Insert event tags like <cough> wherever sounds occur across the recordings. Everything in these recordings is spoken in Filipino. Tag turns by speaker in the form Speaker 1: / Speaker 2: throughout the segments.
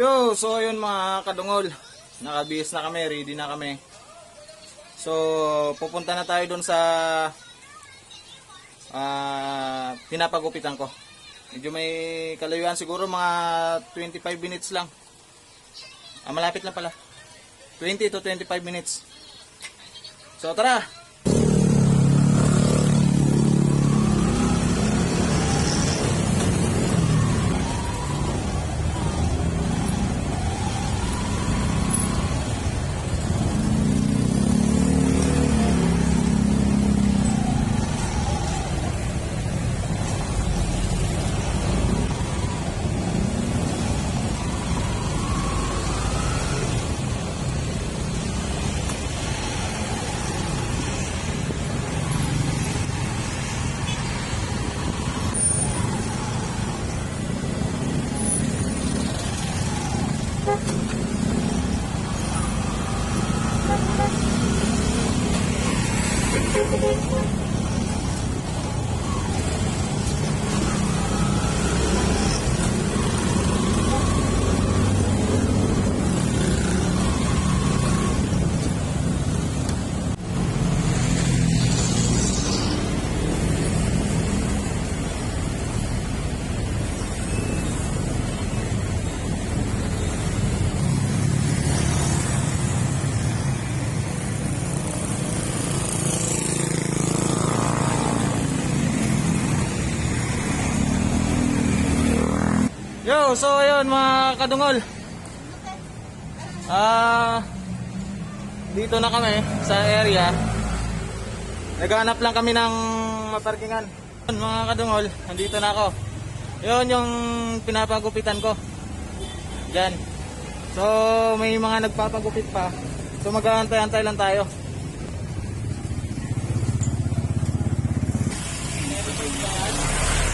Speaker 1: Yo, so ayun mga kadungol. Nakabihis na kami, ready na kami. So, pupunta na tayo doon sa ah pinapagupitan ko. Medyo may kalayuan siguro mga 25 minutes lang. Ah, malapit lang pala. 20 to 25 minutes. So, tara! So ayun mga kadungol. Ah, dito na kami sa area. Naghanap lang kami ng maparkingan. Mga kadungol, nandito na ako. Yun yung pinapagupitan ko. Diyan. So, may mga nagpapagupit pa. So, mag-aantay-antay lang tayo.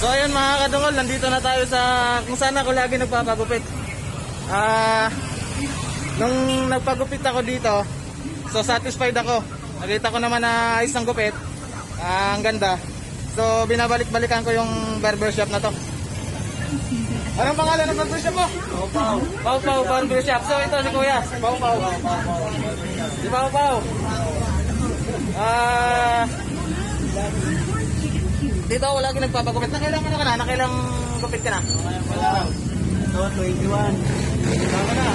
Speaker 1: So ayun mga kadungol, nandito na tayo sa kung saan ako lagi nagpapagupit. Ah, nung nagpagupit ako dito, so satisfied ako. Nakita ko naman na ayos ng gupit. Ah, ang ganda. So binabalik-balikan ko yung barbershop na to. Anong pangalan ng barbershop mo? Pau Pau. Pau Pau Barbershop. So ito si Kuya. Pau Pau. Si Pau Pau. Ah, dito ako lagi nagpapagupit. Nakailang ano ka na? Nakailang gupit ka na?
Speaker 2: Wala. So, 21.
Speaker 1: Tama na.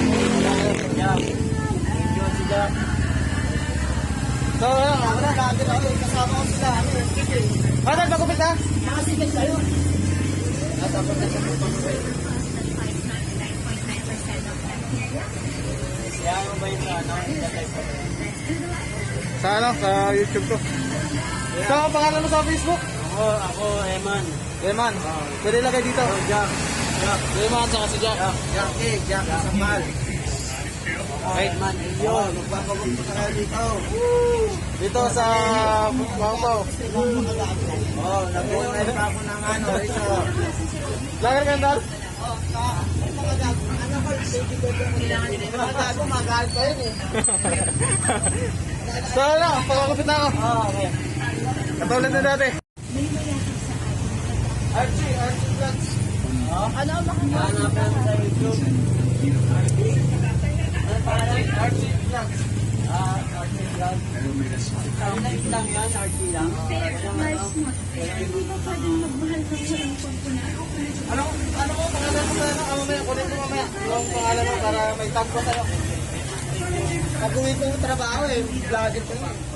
Speaker 2: Yeah. 21 sila.
Speaker 1: So, ano? Ako na.
Speaker 2: Dati na kasama ko sila. Ano kike?
Speaker 1: Ano nagpagupit ka?
Speaker 2: Nakasigas kayo. At ako na sa ano? Ko.
Speaker 1: Sa ano? Sa YouTube ko. So, ang pangalan mo sa Facebook?
Speaker 2: Ako, ako, Eman.
Speaker 1: Eman. Pwede lagay dito.
Speaker 2: Oh, Jack. Jack.
Speaker 1: Eman, saka si Jack.
Speaker 2: Jack. Jack, eh. Jack, Samal. Okay, man. Yun. Magpapagupit ka dito.
Speaker 1: Dito sa Maupaw.
Speaker 2: Oh, nag-uunay pa ako ng ano, ito.
Speaker 1: Lager ka dal?
Speaker 2: Mga magalit pa yun eh. <laughs>
Speaker 1: So, ano? Pagkakupit na ako.
Speaker 2: Oh, okay.
Speaker 1: Katulad na dati. Archie, Archie Vlogs.
Speaker 2: Ano ang makahanap sa YouTube? Ano pangalan?
Speaker 1: Archie Vlogs.
Speaker 2: Ah, Archie Vlog. Ilan lang yan, Archie lang.
Speaker 3: Hindi ba pwedeng magmahal ka sa ng pagpunaan?
Speaker 1: Ano, ano ko, pangalan mo sa ano? Ah, mamaya, kunin ko mamaya. Yung pangalan mo para may tag ko sa'yo.
Speaker 2: Pag-uwi ko ng trabaho eh, vlogger ko yun.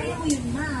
Speaker 4: Kaya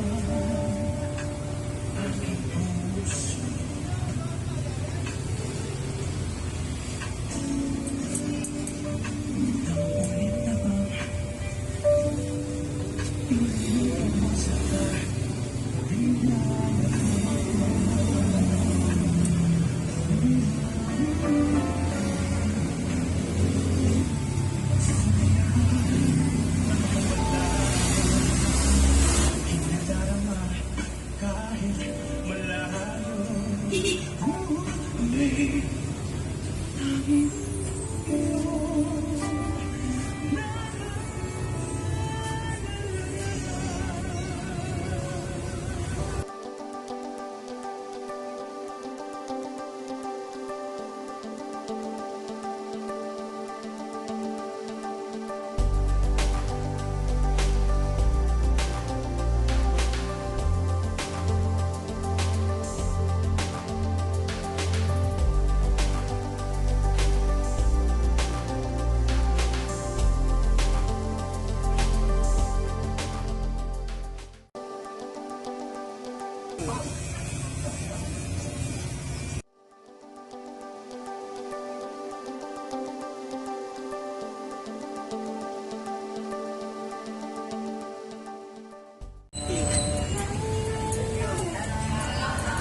Speaker 4: mm-hmm.
Speaker 1: So,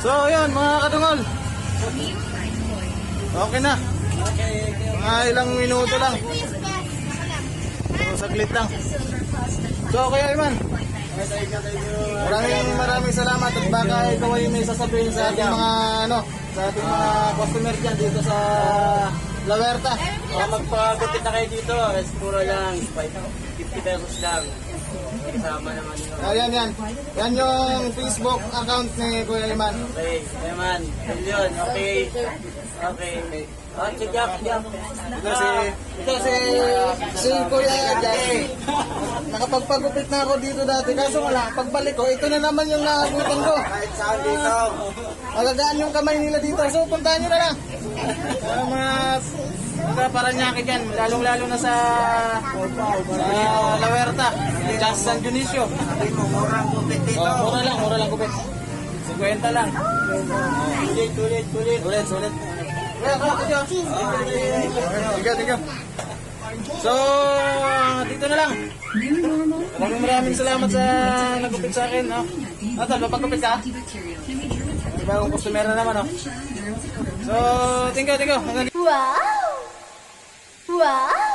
Speaker 1: ayun, mga kadungol. Okay na. Mga ilang minuto lang. So, saglit lang. So, kaya Iman. Maraming maraming salamat at baka ikaw ay may sasabihin sa ating mga ano, sa ating mga customer dyan dito sa La Huerta.
Speaker 2: Kung magpagupit na kayo dito, es puro lang, 50 pesos lang. Kasama naman yun.
Speaker 1: Ayan, yan. Yan yung Facebook account ni Kuya Iman.
Speaker 2: Okay, Eman, million, okay. Okay. Oh, check up, check up.
Speaker 1: Ito si, ito si, si Kuya Jackie. Nakapagpagupit na ako dito dati. Kaso wala, pagbalik ko, ito na naman yung nakagutan ko.
Speaker 2: Kahit saan dito.
Speaker 1: Yung kamay nila dito. So, puntahan nyo na lang. Sa mga, mga paranyaki dyan, lalong-lalo na sa, sa La Just San Dionisio.
Speaker 2: Sabi mo, murang gupit dito.
Speaker 1: Oh, mura lang, mura lang kupit. 50 lang.
Speaker 2: Tulit, tulit, tulit.
Speaker 1: Ulit, ulit. Kaya, kaya, kaya. Tiga, tiga. So, dito na lang. Maraming maraming salamat sa nagupit sa akin. No? Natal, mapagupit ka? May bagong customer na naman. No? So, thank you, thank you.
Speaker 3: Wow! Wow!